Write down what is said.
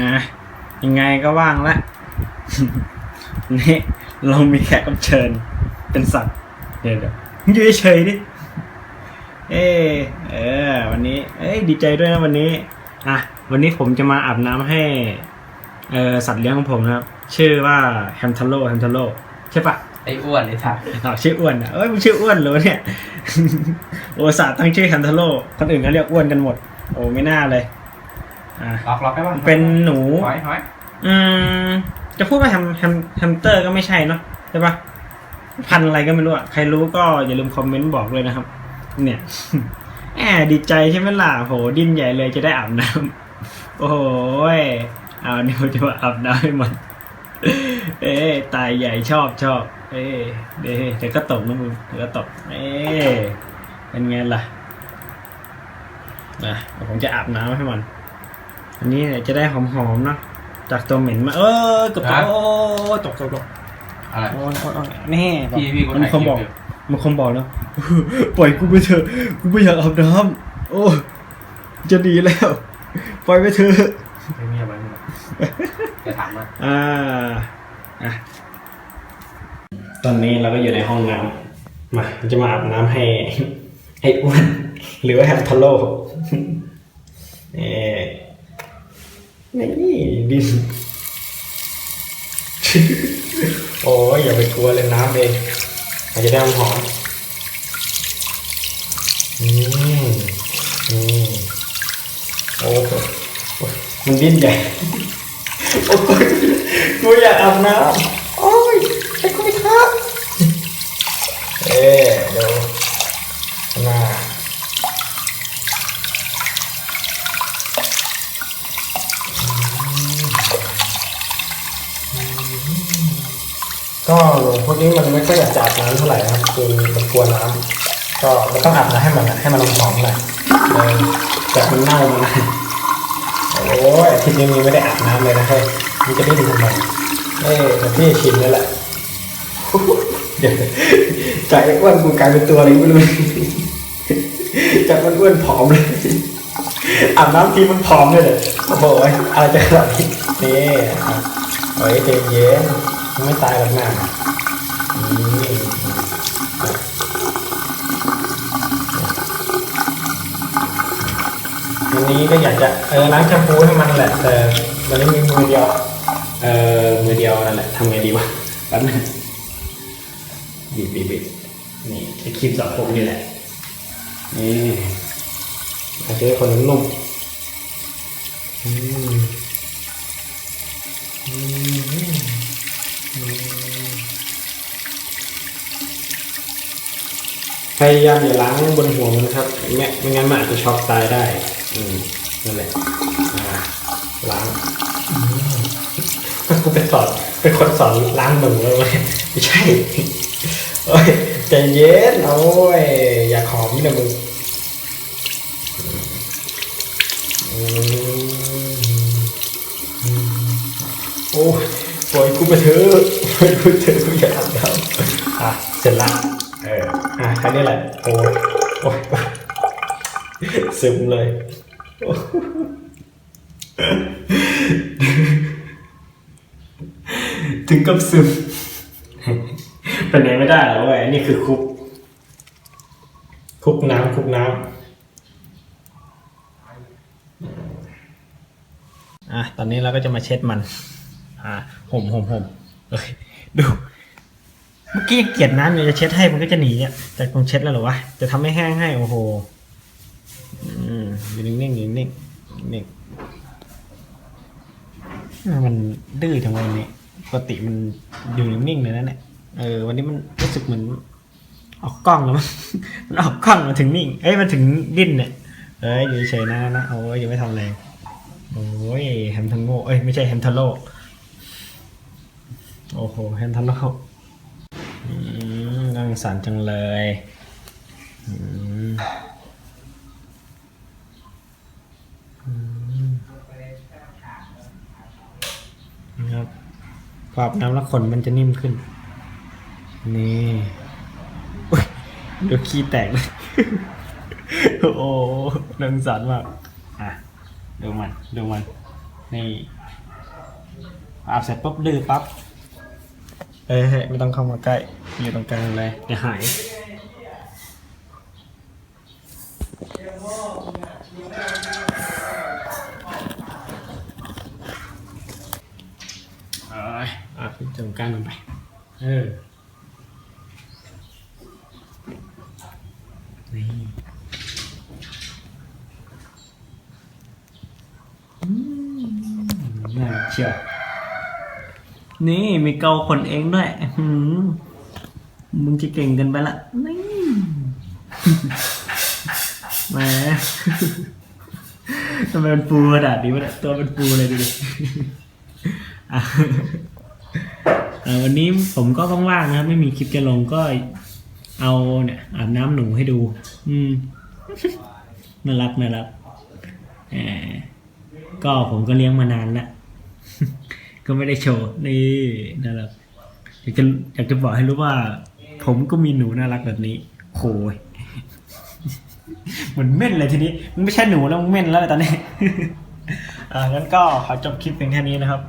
นะยังไงก็ว่างละนี่เรามีแขกรับเชิญเป็นสัตว์เดี๋ยวเดี๋ยวอยู่เฉยๆดิเออเออ วันนี้ เอ้ยดีใจด้วยนะวันนี้อะวันนี้ผมจะมาอาบน้ำให้เออสัตว์เลี้ยงของผมนะครับ ชื่อว่าแฮมทัลโลแฮมทัลโลใช่ปะไอ้อ้วนไอ้ท่าอ้าวชื่ออ้วนอะเอ้ยมันชื่ออ้วนเหรอเนี่ยโอศาสตร์ตั้งชื่อแฮมทัลโลคนอื่นเขาเรียกอ้วนกันหมด โอ้ไม่น่าเลย อะล็อกล็อกได้ป่ะเป็นหนู หอยหอยอืม จะพูดว่าแฮมแฮมแฮมสเตอร์ก็ไม่ใช่เนาะใช่ปะพันธุ์อะไรก็ไม่รู้อะ ใครรู้ก็อย่าลืมคอมเมนต์บอกเลยนะครับ เนี่ยแอบดีใจใช่ไหมล่ะโหดิ้นใหญ่เลยจะได้อาบน้ำโอ้โหยเอานี่ผมจะมาอาบน้ำให้มัน เอ้ยตายใหญ่ชอบชอบ เอ้ยเด้เดี๋ยวก็ตกนะมึงเดี๋ยวก็ตก เอ้ยเป็นไงล่ะนะเดี๋ยวผมจะอาบน้ำให้มัน อันนี้เนี่ยจะได้หอมๆเนาะจากตัวเหม็นมาเออเกับตกโอ้ยตกตกตกอะไรโอ้ยโอ้ยโอ้ยแน่พี่พี่คนมันถ่ายคงคลิบอกปอยู่มันคงบอกแล้ว ปล่อยกูไปเถอะกูไม่อยากอาบน้ำโอ้ยจะดีแล้ว ปล่อยไปเถอะเงียบไปเงียบจะถามมาอ่าอะตอนนี้เราก็อยู่ในห้องน้ำมาจะมาอาบน้ำให้ให้อ้วนหรือว่าแฮมทาโร่เอ่ นี่ดิน โอ้ยอย่าไปกลัวเลยน้ำเองมันจะได้หอมอืมอืมโอ้โหมันดิ้นใหญ่โอ้ยกูอยากอาบน้ำโอ้ยไอ้คุณครับเอ๊ะเดี๋ยว ก็พวกนี้มันไม่ค่อยอยากจะอาบน้ำเท่าไหร่นะครับคือมันกลัวน้ำก็ไม่ต้องอาบน้ำให้มันให้มันหอมหน่อยแต่มันเน่ามานโอ้ยอาทิตย์นี้มีไม่ได้อาบน้ำเลยนะเฮ้ยมันจะได้ดูทำไมเอ้ยพี่ชินแล้วแหละเดี๋ยวจากอ้วนกูกลายเป็นตัวอะไรไม่รู้จากมันอ้วนผอมเลยอาบน้ำทีมันผอมเลยเลยโอ้โหอะไรจะขนาดนี้นี่อะโอ้ยเย็นมัน ไม่ตายหรอกนะนี่วันนี้ก็อยากจะเออล้างแชมพูให้มันแหละแต่วันนี้มีมือเดียวเออมือเดียวนั่นแหละทำไงดีวะแป๊บนึงบีบบีบบีบนี่ไอครีมสระผมนี่แหละนี่อาจจะคนนุ่มอืมอืมอืม พยายามอย่าล้างบนหัวมันนะครับไม่ไม่งั้นมันอาจจะช็อกตายได้ อืมนั่นแหละล้างกูเป็นสอนเป็นคนสอนล้างมือเลยไม่ใช่โอ้ยใจเย็นโอ้ยอย่าขอมนะมึงอือโอ้ยปล่อยกูไปเถอะปล่อยกูเถอะกูอยากทำอะเสร็จละ อะแค่นี้แหละโอ้ยโอ้ซึมเลย ถึงกับซึมไปไหนไม่ได้หรอกเว้ยนี่คือคุก คุกน้ำคุกน้ำอะตอนนี้เราก็จะมาเช็ดมัน อ่าห่มห่มห่มดู เมื่อกี้ยังเกลียดน้ำอยู่จะเช็ดให้มันก็จะหนีอะแต่คงเช็ดแล้วหรอวะจะทำให้แห้งให้โอ้โหอืมอยู่นิ่งๆอยู่นิ่งๆนิ่งมันดื้อจังวันนี้ปกติมันอยู่นิ่งๆเลยนะเนี่ยเออวันนี้มันรู้สึกเหมือนออกกล้องแล้วมั้งมันออกกล้องมาถึงนิ่งเอ้ยมันถึงดิ้นเนี่ยเอ้ยอยู่เฉยๆนะนะโอ้ยยังไม่ทำอะไรโอ้ยแฮมทังโง่เอ้ยไม่ใช่แฮมทาโร่โอ้โหแฮมทาโร่อืม น่าสงสารจังเลยนะครับพออาบน้ำแล้วขนมันจะนิ่มขึ้น นี่เดี๋ยวขี้แตกเลย โอ้น่าสงสารมาก อะ ดูมัน ดูมัน นี่อาบเสร็จปุ๊บดื้อปั๊บเฮ้ยเฮ้ยไม่ต้องเข้ามาใกล้ อยู่ตรงกลางเลยเดี๋ยวหายเอ้ยอะตรงกลางลงไป เออ นี่น่าเชียวนี่มีเกาขนเองด้วย อื มึงจะเก่งเกันไปละนี่แหมทำไมมันฟูขนาดนี้วะเนี่ยตัวมันฟูเลยดูดิอะเอ่อวันนี้ผมก็ว่างๆนะครับ ไม่มีคลิปจะลงก็เอาเนี่ยอาบน้ำหนูให้ดู อืมน่ารักน่ารักแหมก็ผมก็เลี้ยงมานานแล้วก็ไม่ได้โชว์นี่น่ารักอยากจะอยากจะบอกให้รู้ว่า ผมก็มีหนูน่ารักแบบนี้โหยเหมือนเม่นเลยทีนี้มันไม่ใช่หนูแล้วมันเม่นแล้วตอนนี้อ่างั้นก็ขอจบคลิปเพียงแค่นี้นะครับ